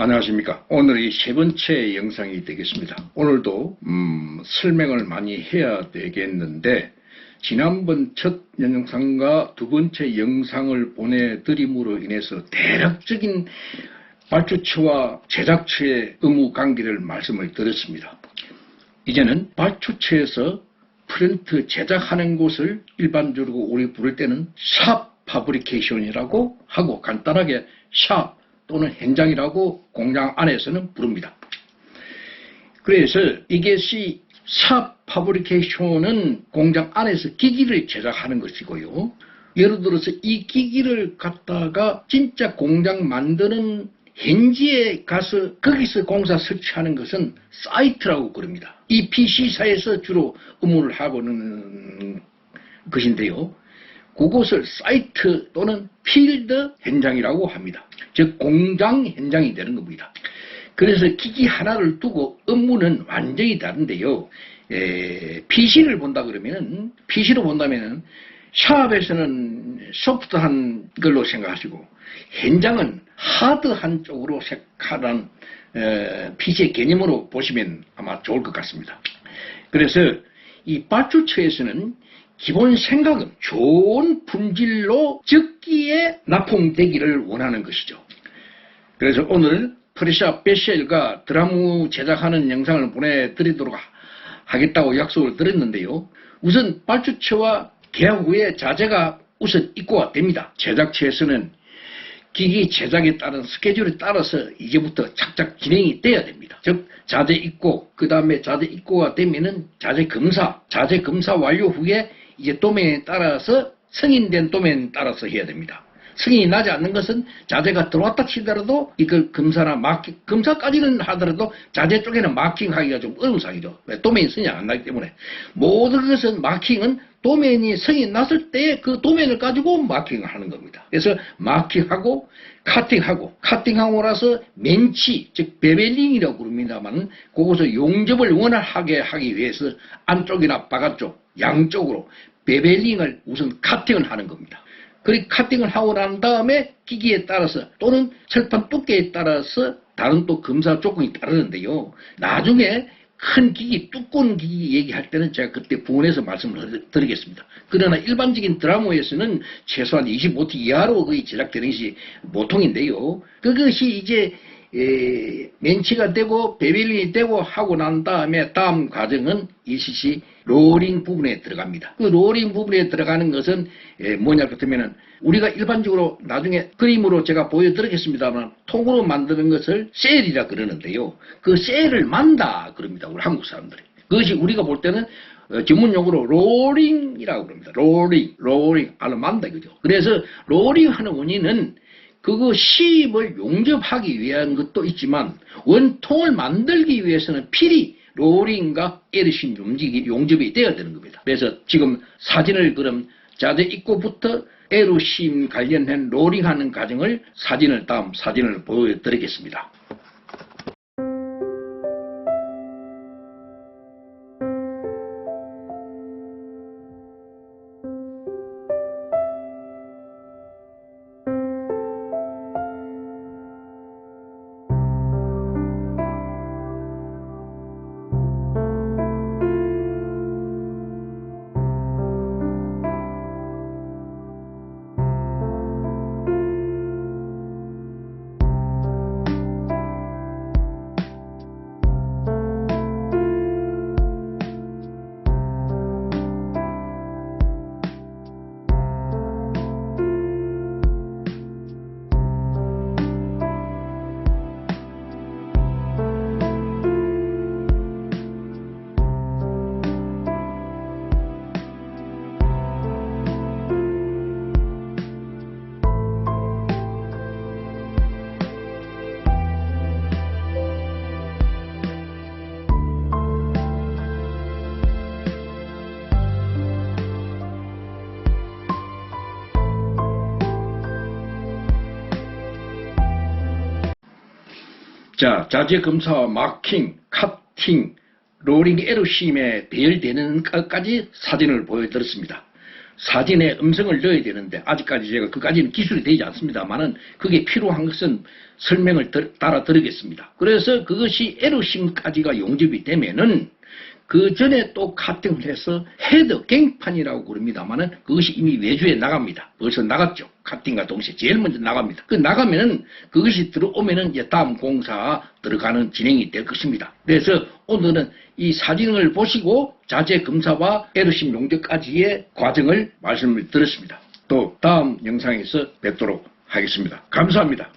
안녕하십니까. 오늘이 세 번째 영상이 되겠습니다. 오늘도 음, 설명을 많이 해야 되겠는데 지난번 첫 영상과 두 번째 영상을 보내드림으로 인해서 대략적인 발주처와 제작처의 의무 관계를 말씀을 드렸습니다. 이제는 발주처에서 프린트 제작하는 곳을 일반적으로 우리 부를 때는 샵 파브리케이션이라고 하고 간단하게 샵 또는 현장이라고 공장 안에서는 부릅니다. 그래서 이것이 샵 파브리케이션은 공장 안에서 기기를 제작하는 것이고요. 예를 들어서 이 기기를 갖다가 진짜 공장 만드는 현지에 가서 거기서 공사 설치하는 것은 사이트라고 그럽니다. 이 PC사에서 주로 의무를 하고는 것인데요. 그곳을 사이트 또는 필드 현장이라고 합니다. 즉 공장 현장이 되는 겁니다. 그래서 기기 하나를 두고 업무는 완전히 다른데요. 에, PC를 본다 그러면은 PC로 본다면은 샵에서는 소프트한 걸로 생각하시고 현장은 하드한 쪽으로 색하는 PC의 개념으로 보시면 아마 좋을 것 같습니다. 그래서 이 발주처에서는 기본 생각은 좋은 품질로 적기에 납품되기를 원하는 것이죠. 그래서 오늘 프레샤 베쉘과 드라무 제작하는 영상을 보내드리도록 하겠다고 약속을 드렸는데요. 우선 발주처와 계약 후에 자재가 우선 입고가 됩니다. 제작처에서는 기기 제작에 따른 스케줄에 따라서 이제부터 착착 진행이 돼야 됩니다. 즉 자재 입고 그 다음에 자재 입고가 되면은 자재 검사, 자재 검사 완료 후에 이제 도면에 따라서 승인된 도면에 따라서 해야 됩니다. 승인이 나지 않는 것은 자재가 들어왔다 치더라도 이걸 검사나 마킹, 검사까지는 하더라도 자재 쪽에는 마킹하기가 좀 어려운 상이죠. 왜? 도면이 승인 안 나기 때문에. 모든 것은 마킹은 도면이 승인 났을 때 그 도면을 가지고 마킹을 하는 겁니다. 그래서 마킹하고 카팅하고 카팅하고 나서 멘치 즉 베벨링이라고 그럽니다만 그것을 용접을 원활하게 하기 위해서 안쪽이나 바깥쪽 양쪽으로 베벨링을 우선 카팅을 하는 겁니다. 그리고 카팅을 하고 난 다음에 기기에 따라서 또는 철판 두께에 따라서 다른 또 검사 조건이 다르는데요. 나중에 큰 기기, 두꺼운 기기 얘기할 때는 제가 그때 부원해서 말씀을 드리겠습니다. 그러나 일반적인 드라마에서는 최소한 25T 이하로 거의 제작되는 것이 보통인데요. 그것이 이제 에, 멘치가 되고 베빌링이 되고 하고 난 다음에 다음 과정은 ECC 로링 부분에 들어갑니다. 그 로링 부분에 들어가는 것은 에, 뭐냐 그렇다면은 우리가 일반적으로 나중에 그림으로 제가 보여드리겠습니다만 통으로 만드는 것을 셀이라 그러는데요. 그 셀을 만다 그럽니다. 우리 한국 사람들이. 그것이 우리가 볼 때는 어, 전문 용어로 로링이라고 그럽니다. 로링, 로링, 알로 만다 그죠. 그래서 로링하는 원인은 그거 시입을 용접하기 위한 것도 있지만 원통을 만들기 위해서는 필히 로링과 에르신 용접이, 용접이 되어야 되는 겁니다. 그래서 지금 사진을 그럼 자재 입고부터 에르심 관련된 로링하는 과정을 사진을 다음 사진을 보여드리겠습니다. 자, 자재 검사와 마킹, 카팅, 로링 에러심에 대열되는 것까지 사진을 보여드렸습니다. 사진에 음성을 넣어야 되는데 아직까지 제가 그까지는 기술이 되지 않습니다만은 그게 필요한 것은 설명을 들- 따라 드리겠습니다. 그래서 그것이 에러심까지가 용접이 되면은 그 전에 또 카팅을 해서 헤더 갱판이라고 그럽니다만은 그것이 이미 외주에 나갑니다. 벌써 나갔죠. 카팅과 동시에 제일 먼저 나갑니다. 그 나가면은 그것이 들어오면은 이제 다음 공사 들어가는 진행이 될 것입니다. 그래서 오늘은 이 사진을 보시고 자재 검사와 에르심 용접까지의 과정을 말씀을 드렸습니다. 또 다음 영상에서 뵙도록 하겠습니다. 감사합니다.